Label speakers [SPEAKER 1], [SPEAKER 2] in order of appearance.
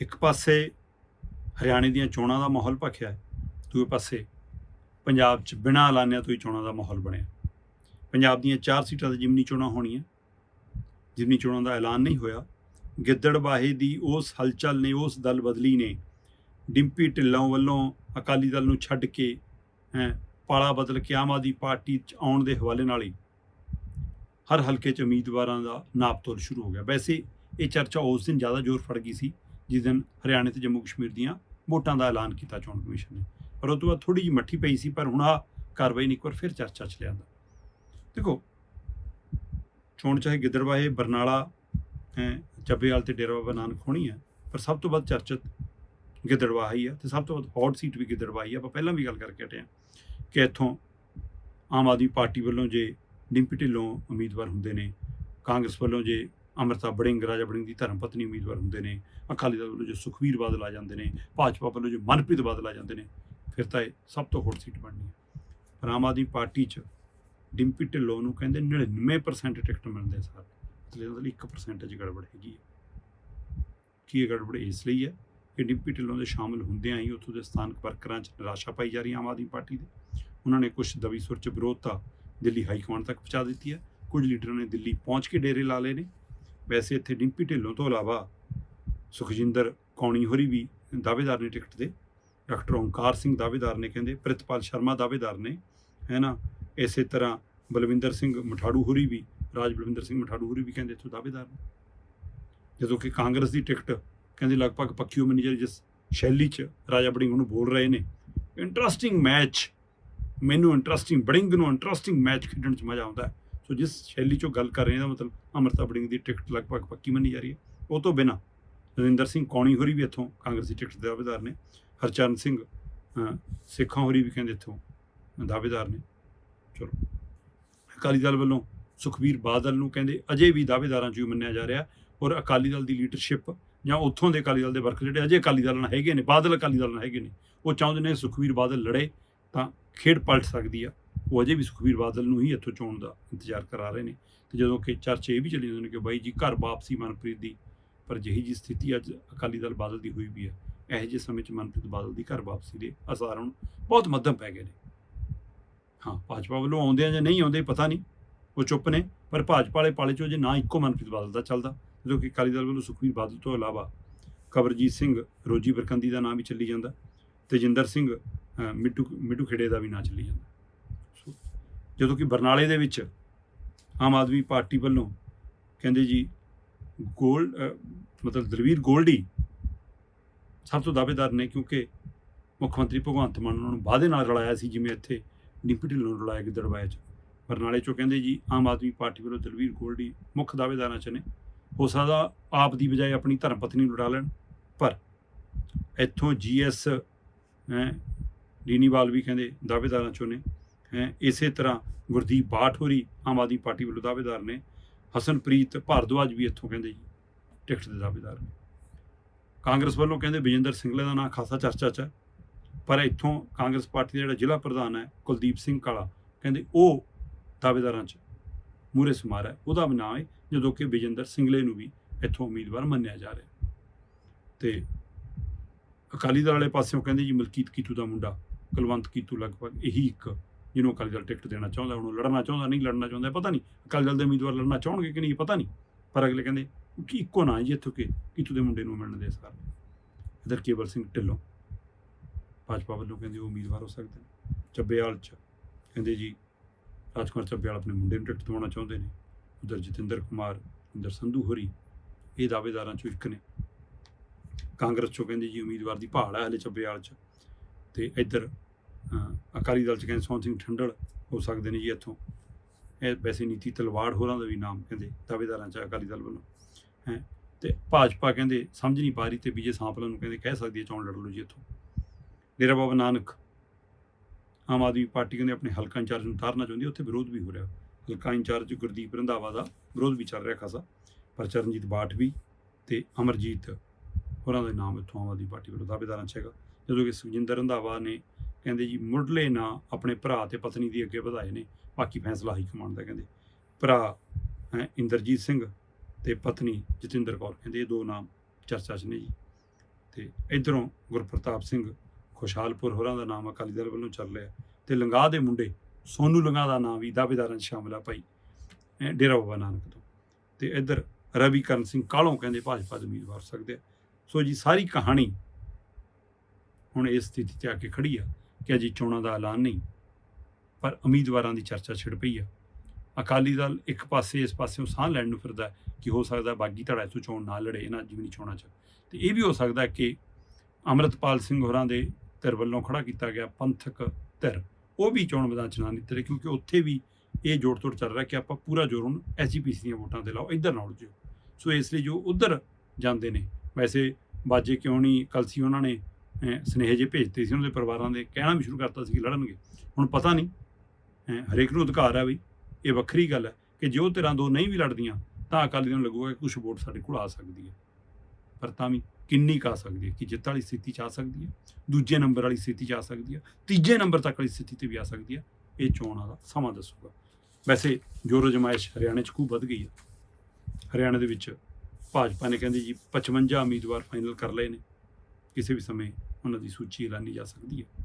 [SPEAKER 1] ਇੱਕ ਪਾਸੇ ਹਰਿਆਣੇ ਦੀਆਂ ਚੋਣਾਂ ਦਾ ਮਾਹੌਲ ਭਖਿਆ ਹੈ ਦੂਜੇ ਪਾਸੇ ਪੰਜਾਬ 'ਚ ਬਿਨਾਂ ਐਲਾਨਿਆਂ ਤੋਂ ਹੀ ਚੋਣਾਂ ਦਾ ਮਾਹੌਲ ਬਣਿਆ ਪੰਜਾਬ ਦੀਆਂ ਚਾਰ ਸੀਟਾਂ ਤੇ ਜਿਮਨੀ ਚੋਣਾਂ ਹੋਣੀਆਂ। ਜਿਮਨੀ ਚੋਣਾਂ ਦਾ ਐਲਾਨ ਨਹੀਂ ਹੋਇਆ। ਗਿੱਦੜਬਾਹੇ ਦੀ ਉਸ ਹਲਚਲ ਨੇ, ਉਸ ਦਲ ਬਦਲੀ ਨੇ ਡਿੰਪੀ ਢਿੱਲੋਂ ਵੱਲੋਂ ਅਕਾਲੀ ਦਲ ਨੂੰ ਛੱਡ ਕੇ, ਹੈਂ, ਪਾਲਾ ਬਦਲ ਕੇ ਆਮ ਆਦਮੀ ਪਾਰਟੀ 'ਚ ਆਉਣ ਦੇ ਹਵਾਲੇ ਨਾਲ ਹੀ ਹਰ ਹਲਕੇ 'ਚ ਉਮੀਦਵਾਰਾਂ ਦਾ ਨਾਪਤੋਲ ਸ਼ੁਰੂ ਹੋ ਗਿਆ। ਵੈਸੇ ਇਹ ਚਰਚਾ ਉਸ ਦਿਨ ਜ਼ਿਆਦਾ ਜ਼ੋਰ ਫੜ ਗਈ ਸੀ। ਜਿਸ ਦਿਨ ਹਰਿਆਣੇ ਤੇ ਜੰਮੂ ਕਸ਼ਮੀਰ ਦੀਆਂ ਵੋਟਾਂ ਦਾ ਐਲਾਨ ਕੀਤਾ ਚੋਣ ਕਮਿਸ਼ਨ ਨੇ। ਪਰ ਉਹ ਤੋਂ ਬਾਅਦ ਥੋੜੀ ਜਿਹੀ ਮੱਠੀ ਪਈ ਸੀ, ਪਰ ਹੁਣ ਆ ਕਾਰਵਾਈ ਨੇ ਇੱਕ ਵਾਰ ਫਿਰ ਚਰਚਾ 'ਚ ਲਿਆਂਦਾ। ਦੇਖੋ, ਚੋਣ ਚਾਹੇ ਗਿੱਦੜਵਾਹੇ ਬਰਨਾਲਾ, ਹੈ ਚੱਬੇਵਾਲ ਤੇ ਡੇਰਾ ਬਾਬਾ ਨਾਨਕ ਹੋਣੀ ਹੈ ਪਰ ਸਭ ਤੋਂ ਵੱਧ ਚਰਚਿਤ ਗਿੱਦੜਵਾਹ ਹੀ ਆ ਤੇ ਸਭ ਤੋਂ ਵੱਧ ਹੌਟ ਸੀਟ ਵੀ ਗਿੱਦੜਬਾਹਾ ਹੀ ਆ। ਆਪਾਂ ਪਹਿਲਾਂ ਵੀ ਗੱਲ ਕਰਕੇ ਹਟੇ ਹਾਂ ਕਿ ਇੱਥੋਂ ਆਮ ਆਦਮੀ ਪਾਰਟੀ ਵੱਲੋਂ ਜੇ ਡਿੰਪੀ ਢਿੱਲੋਂ ਉਮੀਦਵਾਰ ਹੁੰਦੇ ਨੇ, ਕਾਂਗਰਸ ਵੱਲੋਂ ਜੇ ਅੰਮ੍ਰਿਤਾ ਬੜਿੰਗ ਰਾਜਾ ਬੜਿੰਗ ਦੀ ਧਰਮ ਪਤਨੀ ਉਮੀਦਵਾਰ ਹੁੰਦੇ ਨੇ, ਅਕਾਲੀ ਦਲ ਵੱਲੋਂ ਜੋ ਸੁਖਵੀਰ ਬਾਦਲ ਆ ਜਾਂਦੇ ਨੇ, ਭਾਜਪਾ ਵੱਲੋਂ ਜੋ ਮਨਪ੍ਰੀਤ ਬਾਦਲ ਆ ਜਾਂਦੇ ਨੇ, ਫਿਰ ਤਾਂ ਇਹ ਸਭ ਤੋਂ ਹੌਟ ਸੀਟ ਬਣਨੀ ਹੈ। ਪਰ ਆਮ ਆਦਮੀ ਪਾਰਟੀ 'ਚ ਡਿੰਪੀ ਢਿੱਲੋਂ ਨੂੰ ਕਹਿੰਦੇ 99% ਟਿਕਟ ਮਿਲਦੇ ਸਰ ਮਤਲਬ ਉਹਦੇ ਲਈ 1% 'ਚ ਗੜਬੜ ਹੈਗੀ ਹੈ। ਕੀ ਇਹ ਗੜਬੜ ਇਸ ਲਈ ਹੈ? ਕਿ ਡਿੰਪੀ ਢਿੱਲੋਂ ਦੇ ਸ਼ਾਮਲ ਹੁੰਦਿਆਂ ਹੀ ਉੱਥੋਂ ਦੇ ਸਥਾਨਕ ਵਰਕਰਾਂ 'ਚ ਨਿਰਾਸ਼ਾ ਪਾਈ ਜਾ ਰਹੀ ਹੈ ਆਮ ਆਦਮੀ ਪਾਰਟੀ ਦੇ। ਉਹਨਾਂ ਨੇ ਕੁਝ ਦਵੀ ਸੁਰ 'ਚ ਵਿਰੋਧਤਾ ਦਿੱਲੀ ਹਾਈ ਕਮਾਂਡ ਤੱਕ ਪਹੁੰਚਾ ਦਿੱਤੀ ਹੈ। ਕੁਝ ਲੀਡਰਾਂ ਨੇ ਦਿੱਲੀ ਪਹੁੰਚ ਕੇ ਡੇਰੇ ਲਾ ਲਏ ਨੇ। ਵੈਸੇ ਇੱਥੇ ਡਿੰਪੀ ਢਿੱਲੋਂ ਤੋਂ ਇਲਾਵਾ ਸੁਖਜਿੰਦਰ ਕੌਣੀ ਹੋਰੀ ਵੀ ਦਾਅਵੇਦਾਰ ਨੇ ਟਿਕਟ ਦੇ ਡਾਕਟਰ ਓਂਕਾਰ ਸਿੰਘ ਦਾਅਵੇਦਾਰ ਨੇ ਕਹਿੰਦੇ, ਪ੍ਰਿਤਪਾਲ ਸ਼ਰਮਾ ਦਾਅਵੇਦਾਰ ਨੇ ਹੈ ਨਾ ਇਸੇ ਤਰ੍ਹਾਂ ਬਲਵਿੰਦਰ ਸਿੰਘ ਮਠਾੜੂ ਹੋਰੀ ਵੀ, ਰਾਜ ਬਲਵਿੰਦਰ ਸਿੰਘ ਮਠਾੜੂ ਹੋਰੀ ਵੀ ਕਹਿੰਦੇ ਇੱਥੋਂ ਦਾਅਵੇਦਾਰ ਨੇ। ਜਦੋਂ ਕਿ ਕਾਂਗਰਸ ਦੀ ਟਿਕਟ ਕਹਿੰਦੇ ਲਗਭਗ ਪੱਕੀ ਹੋਣੀ ਜਿਹੜੀ ਜਿਸ ਸ਼ੈਲੀ 'ਚ ਰਾਜਾ ਬੜਿੰਗ ਨੂੰ ਬੋਲ ਰਹੇ ਨੇ ਇੰਟਰਸਟਿੰਗ ਮੈਚ ਮੈਨੂੰ ਇੰਟਰਸਟਿੰਗ ਬੜਿੰਗ ਨੂੰ ਇੰਟਰਸਟਿੰਗ ਮੈਚ ਖੇਡਣ 'ਚ ਮਜ਼ਾ ਆਉਂਦਾ ਹੈ। ਸੋ ਜਿਸ ਸ਼ੈਲੀ 'ਚੋਂ ਗੱਲ ਕਰ ਰਹੇ ਹਾਂ ਇਹਦਾ ਮਤਲਬ ਅਮਰਤਾ ਬੜਿੰਗ ਦੀ ਟਿਕਟ ਲਗਭਗ ਪੱਕੀ ਮੰਨੀ ਜਾ ਰਹੀ ਹੈ। ਉਹ ਤੋਂ ਬਿਨਾ ਨਰਿੰਦਰ ਸਿੰਘ ਕੌਣੀ ਹੋਰੀ ਵੀ ਇੱਥੋਂ ਕਾਂਗਰਸੀ ਟਿਕਟ ਦੇ ਦਾਅਵੇਦਾਰ ਨੇ। ਹਰਚਰਨ ਸਿੰਘ ਸਿੱਖਾਂ ਹੋਰੀ ਵੀ ਕਹਿੰਦੇ ਇੱਥੋਂ ਦਾਅਵੇਦਾਰ ਨੇ। ਚਲੋ, ਅਕਾਲੀ ਦਲ ਵੱਲੋਂ ਸੁਖਬੀਰ ਬਾਦਲ ਨੂੰ ਕਹਿੰਦੇ ਅਜੇ ਵੀ ਦਾਅਵੇਦਾਰਾਂ 'ਚੋਂ ਹੀ ਮੰਨਿਆ ਜਾ ਰਿਹਾ ਔਰ ਅਕਾਲੀ ਦਲ ਦੀ ਲੀਡਰਸ਼ਿਪ ਜਾਂ ਉੱਥੋਂ ਦੇ ਅਕਾਲੀ ਦਲ ਦੇ ਵਰਕਰ ਜਿਹੜੇ ਅਜੇ ਅਕਾਲੀ ਦਲ ਨਾਲ ਹੈਗੇ ਨੇ, ਬਾਦਲ ਅਕਾਲੀ ਦਲ ਨਾਲ ਹੈਗੇ ਨੇ, ਉਹ ਚਾਹੁੰਦੇ ਨੇ ਸੁਖਬੀਰ ਬਾਦਲ ਲੜੇ ਤਾਂ ਖੇਡ ਪਲਟ ਸਕਦੀ ਆ। ਉਹ ਅਜੇ ਵੀ ਸੁਖਬੀਰ ਬਾਦਲ ਨੂੰ ਹੀ ਇੱਥੋਂ ਚੋਣ ਦਾ ਇੰਤਜ਼ਾਰ ਕਰਾ ਰਹੇ ਨੇ। ਤੇ ਜਦੋਂ ਕਿ ਚਰਚੇ ਇਹ ਵੀ ਚੱਲੀ ਜਾਂਦੇ ਨੇ ਕਿ ਬਾਈ ਜੀ ਘਰ ਵਾਪਸੀ ਮਨਪ੍ਰੀਤ ਦੀ, ਪਰ ਜਿਹੀ ਜੀ ਸਥਿਤੀ ਅੱਜ ਅਕਾਲੀ ਦਲ ਬਾਦਲ ਦੀ ਹੋਈ ਵੀ ਹੈ, ਇਹੋ ਜਿਹੇ ਸਮੇਂ 'ਚ ਮਨਪ੍ਰੀਤ ਬਾਦਲ ਦੀ ਘਰ ਵਾਪਸੀ ਦੇ ਅਸਾਰ ਹੁਣ ਬਹੁਤ ਮੱਧਮ ਪੈ ਗਏ ਨੇ। ਹਾਂ, ਭਾਜਪਾ ਵੱਲੋਂ ਆਉਂਦੇ ਆ ਜਾਂ ਨਹੀਂ ਆਉਂਦੇ ਪਤਾ ਨਹੀਂ, ਉਹ ਚੁੱਪ ਨੇ, ਪਰ ਭਾਜਪਾ ਵਾਲੇ ਪਾਲੇ 'ਚੋਂ ਜੇ ਨਾ ਇੱਕੋ ਮਨਪ੍ਰੀਤ ਬਾਦਲ ਦਾ ਚੱਲਦਾ। ਜਦੋਂ ਕਿ ਅਕਾਲੀ ਦਲ ਵੱਲੋਂ ਸੁਖਬੀਰ ਬਾਦਲ ਤੋਂ ਇਲਾਵਾ ਕਵਰਜੀਤ ਸਿੰਘ ਰੋਜੀ ਬਰਕੰਦੀ ਦਾ ਨਾਮ ਵੀ ਚੱਲੀ ਜਾਂਦਾ ਤੇਜਿੰਦਰ ਸਿੰਘ ਮਿੱਟੂ ਮਿੱਟੂ ਖੇੜੇ ਦਾ ਵੀ ਨਾਂ ਚੱਲੀ ਜਾਂਦਾ। ਜਦੋਂ ਕਿ ਬਰਨਾਲੇ ਦੇ ਵਿੱਚ ਆਮ ਆਦਮੀ ਪਾਰਟੀ ਵੱਲੋਂ ਕਹਿੰਦੇ ਜੀ ਗੋਲ ਮਤਲਬ ਦਲਵੀਰ ਗੋਲਡੀ ਸਭ ਤੋਂ ਦਾਅਵੇਦਾਰ ਨੇ ਕਿਉਂਕਿ ਮੁੱਖ ਮੰਤਰੀ ਭਗਵੰਤ ਮਾਨ ਉਹਨਾਂ ਨੂੰ ਵਾਅਦੇ ਨਾਲ ਰਲਾਇਆ ਸੀ, ਜਿਵੇਂ ਇੱਥੇ ਡਿੰਪੀ ਢਿੱਲੋਂ ਨੂੰ ਰਲਾਇਆ ਗਿੱਦੜਬਾਹੇ 'ਚ। ਬਰਨਾਲੇ 'ਚੋਂ ਕਹਿੰਦੇ ਜੀ ਆਮ ਆਦਮੀ ਪਾਰਟੀ ਵੱਲੋਂ ਦਲਵੀਰ ਗੋਲਡੀ ਮੁੱਖ ਦਾਅਵੇਦਾਰਾਂ 'ਚ ਨੇ। ਹੋ ਸਕਦਾ ਆਪ ਦੀ ਬਜਾਏ ਆਪਣੀ ਧਰਮ ਪਤਨੀ ਨੂੰ ਉਡਾ ਲੈਣ, ਪਰ ਇੱਥੋਂ ਜੀਐਸ ਹੈ ਲੀਨੀਵਾਲ ਵੀ ਕਹਿੰਦੇ ਦਾਅਵੇਦਾਰਾਂ 'ਚੋਂ ਨੇ। ਹੈ, ਇਸੇ ਤਰ੍ਹਾਂ ਗੁਰਦੀਪ ਬਾਠ ਹੋਰੀ ਆਮ ਆਦਮੀ ਪਾਰਟੀ ਵੱਲੋਂ ਦਾਅਵੇਦਾਰ ਨੇ, ਹਸਨਪ੍ਰੀਤ ਭਾਰਦਵਾਜ ਵੀ ਇੱਥੋਂ ਕਹਿੰਦੇ ਜੀ, ਟਿਕਟ ਦੇ ਦਾਅਵੇਦਾਰ ਨੇ। ਕਾਂਗਰਸ ਵੱਲੋਂ ਕਹਿੰਦੇ ਵਿਜੇਂਦਰ ਸਿੰਗਲਾ ਦਾ ਨਾਂ ਖਾਸਾ ਚਰਚਾ 'ਚ ਹੈ, ਪਰ ਇੱਥੋਂ ਕਾਂਗਰਸ ਪਾਰਟੀ ਦਾ ਜਿਹੜਾ ਜ਼ਿਲ੍ਹਾ ਪ੍ਰਧਾਨ ਹੈ, ਕੁਲਦੀਪ ਸਿੰਘ ਕਾਲਾ, ਕਹਿੰਦੇ ਉਹ ਦਾਅਵੇਦਾਰਾਂ 'ਚ ਮੂਰੇ ਸੁਮਾਰ ਹੈ। ਉਹਦਾ ਵੀ ਨਾਂ ਹੈ, ਜਦੋਂ ਕਿ ਵਿਜੇਂਦਰ ਸਿੰਗਲੇ ਨੂੰ ਵੀ ਇੱਥੋਂ ਉਮੀਦਵਾਰ ਮੰਨਿਆ ਜਾ ਰਿਹਾ ਤੇ ਅਕਾਲੀ ਦਲ ਵਾਲੇ ਪਾਸਿਓਂ ਕਹਿੰਦੇ ਜੀ ਮਲਕੀਤ ਕੀਤੂ ਦਾ ਮੁੰਡਾ, ਕੁਲਵੰਤ ਕੀਤੂ ਲਗਭਗ ਇਹੀ ਇੱਕ ਜਿਹਨੂੰ ਅਕਾਲੀ ਦਲ ਟਿਕਟ ਦੇਣਾ ਚਾਹੁੰਦਾ, ਉਹਨੂੰ ਲੜਨਾ ਚਾਹੁੰਦਾ, ਨਹੀਂ ਲੜਨਾ ਚਾਹੁੰਦਾ, ਪਤਾ ਨਹੀਂ, ਅਕਾਲੀ ਦਲ ਦੇ ਉਮੀਦਵਾਰ ਲੜਨਾ ਚਾਹਣਗੇ ਕਿ ਨਹੀਂ, ਪਤਾ ਨਹੀਂ। ਪਰ ਅਗਲੇ ਕਹਿੰਦੇ, ਕਿ ਇੱਕੋ ਨਾਂ ਹੈ ਜੀ ਇੱਥੋਂ ਕਿ ਕੀਤੂ ਦੇ ਮੁੰਡੇ ਨੂੰ ਮਿਲਣ ਦੇ ਇਸ ਸਰ ਇਧਰ ਕੇਵਲ ਸਿੰਘ ਢਿੱਲੋਂ, ਭਾਜਪਾ ਵੱਲੋਂ ਕਹਿੰਦੇ ਉਹ ਉਮੀਦਵਾਰ ਹੋ ਸਕਦੇ ਨੇ। ਚੱਬੇਵਾਲ ਚ ਕਹਿੰਦੇ ਜੀ, ਰਾਜਕੁਮਾਰ ਚੱਬੇਵਾਲ ਆਪਣੇ ਮੁੰਡੇ ਨੂੰ ਟਿਕਟ ਦਿਵਾਉਣਾ ਚਾਹੁੰਦੇ ਨੇ। ਉਧਰ ਜਤਿੰਦਰ ਕੁਮਾਰ ਇੰਦਰ ਸੰਧੂ ਹੋਰੀ, ਇਹ ਦਾਅਵੇਦਾਰਾਂ ਚੋਂ ਇੱਕ ਨੇ। ਕਾਂਗਰਸ ਚੋਂ ਕਹਿੰਦੇ ਜੀ, ਉਮੀਦਵਾਰ ਦੀ ਭਾਲ ਹੈ ਹਲੇ ਚੱਬੇਵਾਲ ਚ। ਤੇ ਇੱਧਰ ਅਕਾਲੀ ਦਲ ਚ ਕਹਿੰਦੇ ਸੋਹਣ ਸਿੰਘ ਠੰਡਲ ਹੋ ਸਕਦੇ ਨੇ ਜੀ ਇੱਥੋਂ। ਇਹ ਵੈਸੇ ਨੀਤੀ ਤਲਵਾੜ ਹੋਰਾਂ ਦਾ ਵੀ ਨਾਮ ਕਹਿੰਦੇ, ਦਾਅਵੇਦਾਰਾਂ ਚ ਅਕਾਲੀ ਦਲ ਵੱਲੋਂ। ਹੈ, ਤੇ ਭਾਜਪਾ ਕਹਿੰਦੇ ਸਮਝ ਨਹੀਂ ਪਾ ਰਹੀ ਤੇ ਵਿਜੇ ਸਾਂਪਲਾ ਨੂੰ ਕਹਿੰਦੇ ਕਹਿ ਸਕਦੀ ਹੈ ਚੋਣ ਲੜ ਲਓ ਜੀ ਇੱਥੋਂ। ਡੇਰਾ ਬਾਬਾ ਨਾਨਕ, ਆਮ ਆਦਮੀ ਪਾਰਟੀ ਕਹਿੰਦੇ ਆਪਣੇ ਹਲਕਾ ਇੰਚਾਰਜ ਨੂੰ ਉਤਾਰਨਾ ਚਾਹੁੰਦੀ ਉੱਥੇ ਵਿਰੋਧ ਵੀ ਹੋ ਰਿਹਾ। ਹਲਕਾ ਇੰਚਾਰਜ ਗੁਰਦੀਪ ਰੰਧਾਵਾ ਦਾ ਵਿਰੋਧ ਵੀ ਚੱਲ ਰਿਹਾ ਖਾਸਾ, ਪਰ ਚਰਨਜੀਤ ਬਾਠ ਵੀ ਤੇ ਅਮਰਜੀਤ ਹੋਰਾਂ ਦੇ ਨਾਮ ਇੱਥੋਂ ਆਮ ਆਦਮੀ ਪਾਰਟੀ ਵੱਲੋਂ ਦਾਅਵੇਦਾਰਾਂ 'ਚ ਹੈਗਾ। ਜਦੋਂ ਕਿ ਸੁਖਜਿੰਦਰ ਰੰਧਾਵਾ ਨੇ ਕਹਿੰਦੇ ਜੀ ਮੁੱਢਲੇ ਨਾਂ ਆਪਣੇ ਭਰਾ ਤੇ ਪਤਨੀ ਦੀ ਅੱਗੇ ਵਧਾਏ ਨੇ। ਬਾਕੀ ਫੈਸਲਾ ਹਾਈ ਕਮਾਂਡ ਦਾ ਕਹਿੰਦੇ। ਭਰਾ ਇੰਦਰਜੀਤ ਸਿੰਘ ਤੇ ਪਤਨੀ ਜਤਿੰਦਰ ਕੌਰ, ਕਹਿੰਦੇ ਇਹ ਦੋ ਨਾਮ ਚਰਚਾ 'ਚ ਨੇ ਜੀ। ਤੇ ਇਧਰੋਂ ਗੁਰਪ੍ਰਤਾਪ ਸਿੰਘ ਖੁਸ਼ਹਾਲਪੁਰ ਹੋਰਾਂ ਦਾ ਨਾਮ ਅਕਾਲੀ ਦਲ ਵੱਲੋਂ ਚੱਲ ਰਿਹਾ। ਤੇ ਲੰਗਾਹ ਦੇ ਮੁੰਡੇ ਸੋਨੂ ਲੰਗਾਹ ਦਾ ਨਾਮ ਵੀ ਦਾਅਵੇਦਾਰਾਂ 'ਚ ਸ਼ਾਮਲ ਆ ਭਾਈ ਡੇਰਾ ਬਾਬਾ ਨਾਨਕ ਤੋਂ। ਤੇ ਇਧਰ ਰਵੀ ਕਰਨ ਸਿੰਘ ਕਾਲੋਂ ਕਹਿੰਦੇ ਭਾਜਪਾ ਦੇ ਉਮੀਦਵਾਰ ਸਕਦੇ ਆ। ਸੋ ਜੀ, ਸਾਰੀ ਕਹਾਣੀ ਹੁਣ ਇਸ ਸਥਿਤੀ ਤੇ ਆ ਕੇ ਖੜੀ ਆ। ਕਿ ਅਜੇ ਚੋਣਾਂ ਦਾ ਐਲਾਨ ਨਹੀਂ, ਪਰ ਉਮੀਦਵਾਰਾਂ ਦੀ ਚਰਚਾ ਛਿੜ ਪਈ ਆ। ਅਕਾਲੀ ਦਲ ਇੱਕ ਪਾਸੇ, ਇਸ ਪਾਸਿਓਂ ਸਾਹ ਲੈਣ ਨੂੰ ਫਿਰਦਾ ਕਿ ਹੋ ਸਕਦਾ ਬਾਗੀ ਧੜਾ ਤੋਂ ਚੋਣ ਨਾ ਲੜੇ ਇਹਨਾਂ ਜਿਮਨੀ ਚੋਣਾਂ 'ਚ। ਤੇ ਇਹ ਵੀ ਹੋ ਸਕਦਾ ਕਿ ਅਮਰਤਪਾਲ ਸਿੰਘ ਹੋਰਾਂ ਦੇ ਧਿਰ ਵੱਲੋਂ ਖੜਾ ਕੀਤਾ ਗਿਆ ਪੰਥਕ ਧਿਰ, ਉਹ ਵੀ ਚੋਣ ਮੈਦਾਨ 'ਚ ਨਾ ਨਿੱਤਰੇ, ਕਿਉਂਕਿ ਉੱਥੇ ਵੀ ਇਹ ਜੋੜ ਤੋੜ ਚੱਲ ਰਿਹਾ ਕਿ ਆਪਾਂ ਪੂਰਾ ਜ਼ੋਰ ਹੁਣ ਐਸਜੀਪੀਸੀ ਦੀਆਂ ਵੋਟਾਂ ਤੇ ਲਾਓ, ਇੱਧਰ ਨਾ ਉਲਝੋ ਸੋ ਇਸ ਲਈ ਜੋ ਉਧਰ ਜਾਂਦੇ ਨੇ, ਵੈਸੇ ਬਾਜੇ ਕਿਉਂ ਨਹੀਂ, ਕਲਸੀ ਉਹਨਾਂ ਨੇ ਸੁਨੇਹੇ ਜੇ ਭੇਜਤੇ ਸੀ ਉਹਨਾਂ ਦੇ ਪਰਿਵਾਰਾਂ ਦੇ ਕਹਿਣਾ ਵੀ ਸ਼ੁਰੂ ਕਰਤਾ ਸੀ ਕਿ ਲੜਨਗੇ। ਹੁਣ ਪਤਾ ਨਹੀਂ ਅਹ, ਹਰੇਕ ਨੂੰ ਅਧਿਕਾਰ ਹੈ ਵੀ ਇਹ ਵੱਖਰੀ ਗੱਲ ਹੈ ਕਿ ਜੇ ਉਹ ਧਿਰਾਂ ਦੋ ਨਹੀਂ ਵੀ ਲੜਦੀਆਂ ਤਾਂ ਅਕਾਲੀ ਨੂੰ ਲੱਗੂਗਾ ਕਿ ਕੁਝ ਵੋਟ ਸਾਡੇ ਕੋਲ ਆ ਸਕਦੀ ਹੈ। ਪਰ ਤਾਂ ਵੀ ਕਿੰਨੀ ਕੁ ਆ ਸਕਦੀ ਹੈ ਕਿ ਜਿੱਤ ਵਾਲੀ ਸਥਿਤੀ ਚ ਆ ਸਕਦੀ ਹੈ ਦੂਜੇ ਨੰਬਰ ਵਾਲੀ ਸਥਿਤੀ ਚ ਆ ਸਕਦੀ ਹੈ ਤੀਜੇ ਨੰਬਰ ਤੱਕ ਵਾਲੀ ਸਥਿਤੀ ਤੇ ਵੀ ਆ ਸਕਦੀ ਹੈ ਇਹ ਚੋਣਾਂ ਦਾ ਸਮਾਂ ਦੱਸੂਗਾ। ਵੈਸੇ ਜੋਰੋ ਜਮਾਇਸ਼ ਹਰਿਆਣਾ ਚ ਖੂਬ ਵੱਧ ਗਈ ਹੈ। ਹਰਿਆਣਾ ਦੇ ਵਿੱਚ ਭਾਜਪਾ ਨੇ ਕਹਿੰਦੀ ਜੀ 55 ਉਮੀਦਵਾਰ ਫਾਈਨਲ ਕਰ ਲਏ ਨੇ ਕਿਸੇ ਵੀ ਸਮੇਂ ਉਹਨਾਂ ਦੀ ਸੂਚੀ ਐਲਾਨੀ ਜਾ ਸਕਦੀ ਹੈ।